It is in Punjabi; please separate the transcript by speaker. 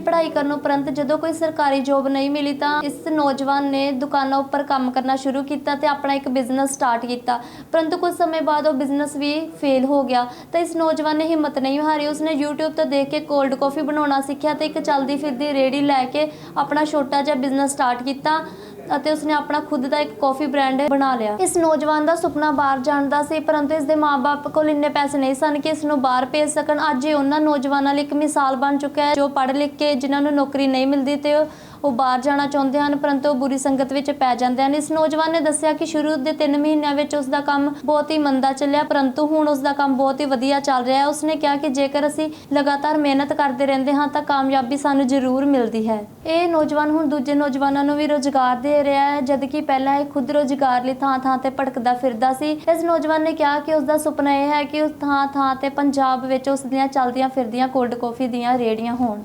Speaker 1: ਪੜ੍ਹਾਈ ਕਰਨ ਉਪਰੰਤ ਜਦੋਂ ਕੋਈ ਸਰਕਾਰੀ ਜੋਬ ਨਹੀਂ ਮਿਲੀ ਤਾਂ ਇਸ ਨੌਜਵਾਨ ਨੇ ਦੁਕਾਨਾਂ ਉੱਪਰ ਕੰਮ ਕਰਨਾ ਸ਼ੁਰੂ ਕੀਤਾ ਤੇ ਆਪਣਾ ਇੱਕ ਬਿਜ਼ਨਸ ਸਟਾਰਟ ਕੀਤਾ। ਪਰੰਤੂ ਕੁਝ ਸਮੇਂ ਬਾਅਦ ਉਹ ਬਿਜ਼ਨਸ ਵੀ ਫੇਲ ਹੋ ਗਿਆ ਤਾਂ ਇਸ ਨੌਜਵਾਨ ਨੇ ਹਿੰਮਤ ਨਹੀਂ ਹਾਰੀ। ਉਸਨੇ YouTube ਤੋਂ ਦੇਖ ਕੇ ਕੋਲਡ ਕਾਫੀ ਬਣਾਉਣਾ ਸਿੱਖਿਆ ਤੇ ਇੱਕ ਚਲਦੀ ਫਿਰਦੀ ਰੇੜੀ ਲੈ ਕੇ ਆਪਣਾ ਛੋਟਾ ਜਿਹਾ ਬਿਜ਼ਨਸ ਸਟਾਰਟ ਕੀਤਾ। ਅਤੇ ਉਸਨੇ ਆਪਣਾ ਖੁਦ ਦਾ ਇੱਕ ਕਾਫੀ ਬ੍ਰਾਂਡ ਬਣਾ ਲਿਆ। ਇਸ ਨੌਜਵਾਨ ਦਾ ਸੁਪਨਾ ਬਾਹਰ ਜਾਣ ਦਾ ਸੀ, ਪਰੰਤੂ ਇਸ ਦੇ ਮਾਪੇ ਕੋਲ ਇੰਨੇ ਪੈਸੇ ਨਹੀਂ ਸਨ ਕਿ ਇਸ ਨੂੰ ਬਾਹਰ ਭੇਜ ਸਕਣ। ਅੱਜ ਇਹ ਉਹਨਾਂ ਨੌਜਵਾਨਾਂ ਲਈ ਇੱਕ ਮਿਸਾਲ ਬਣ ਚੁੱਕਾ ਹੈ ਜੋ ਪੜ੍ਹ ਲਿਖ ਕੇ ਜਿਨ੍ਹਾਂ ਨੂੰ ਨੌਕਰੀ ਨਹੀਂ ਮਿਲਦੀ ਤੇ ਉਹ- ਬਾਹਰ ਜਾਣਾ ਚਾਹੁੰਦੇ ਹਨ, ਪਰੰਤੂ ਉਹ ਬੁਰੀ ਸੰਗਤ ਵਿੱਚ ਪੈ ਜਾਂਦੇ ਹਨ। ਇਸ ਨੌਜਵਾਨ ਨੇ ਦੱਸਿਆ ਕਿ ਸ਼ੁਰੂ ਦੇ 3 ਮਹੀਨਿਆਂ ਵਿੱਚ ਉਸ ਦਾ ਕੰਮ ਬਹੁਤ ਹੀ ਮੰਦਾ ਚੱਲਿਆ, ਪਰੰਤੂ ਹੁਣ ਉਸ ਦਾ ਕੰਮ ਬਹੁਤ ਹੀ ਵਧੀਆ ਚੱਲ ਰਿਹਾ ਹੈ। ਉਸਨੇ ਕਿਹਾ ਕਿ ਜੇਕਰ ਅਸੀਂ ਲਗਾਤਾਰ ਮਿਹਨਤ ਕਰਦੇ ਰਹਿੰਦੇ ਹਾਂ, ਤਾਂ ਕਾਮਯਾਬੀ ਸਾਨੂੰ ਜ਼ਰੂਰ ਮਿਲਦੀ ਹੈ। ਇਹ ਨੌਜਵਾਨ ਹੁਣ ਦੂਜੇ ਨੌਜਵਾਨਾਂ ਨੂੰ ਵੀ ਰੋਜ਼ਗਾਰ ਦੇ ਰਿਹਾ ਹੈ, ਜਦਕਿ ਪਹਿਲਾਂ ਇਹ ਖੁਦ ਰੋਜ਼ਗਾਰ ਲਈ ਥਾਂ ਥਾਂ ਤੇ ਭਟਕਦਾ ਫਿਰਦਾ ਸੀ। ਇਸ ਨੌਜਵਾਨ ਨੇ ਕਿਹਾ ਕਿ ਉਸ ਦਾ ਸੁਪਨਾ ਇਹ ਹੈ ਕਿ ਉਸ ਥਾਂ ਥਾਂ ਤੇ ਪੰਜਾਬ ਵਿੱਚ ਉਸ ਦੀਆਂ ਚੱਲਦੀਆਂ ਫਿਰਦੀਆਂ ਕੋਲਡ ਕਾਫੀ ਦੀਆਂ ਰੇੜੀਆਂ ਹੋਣ।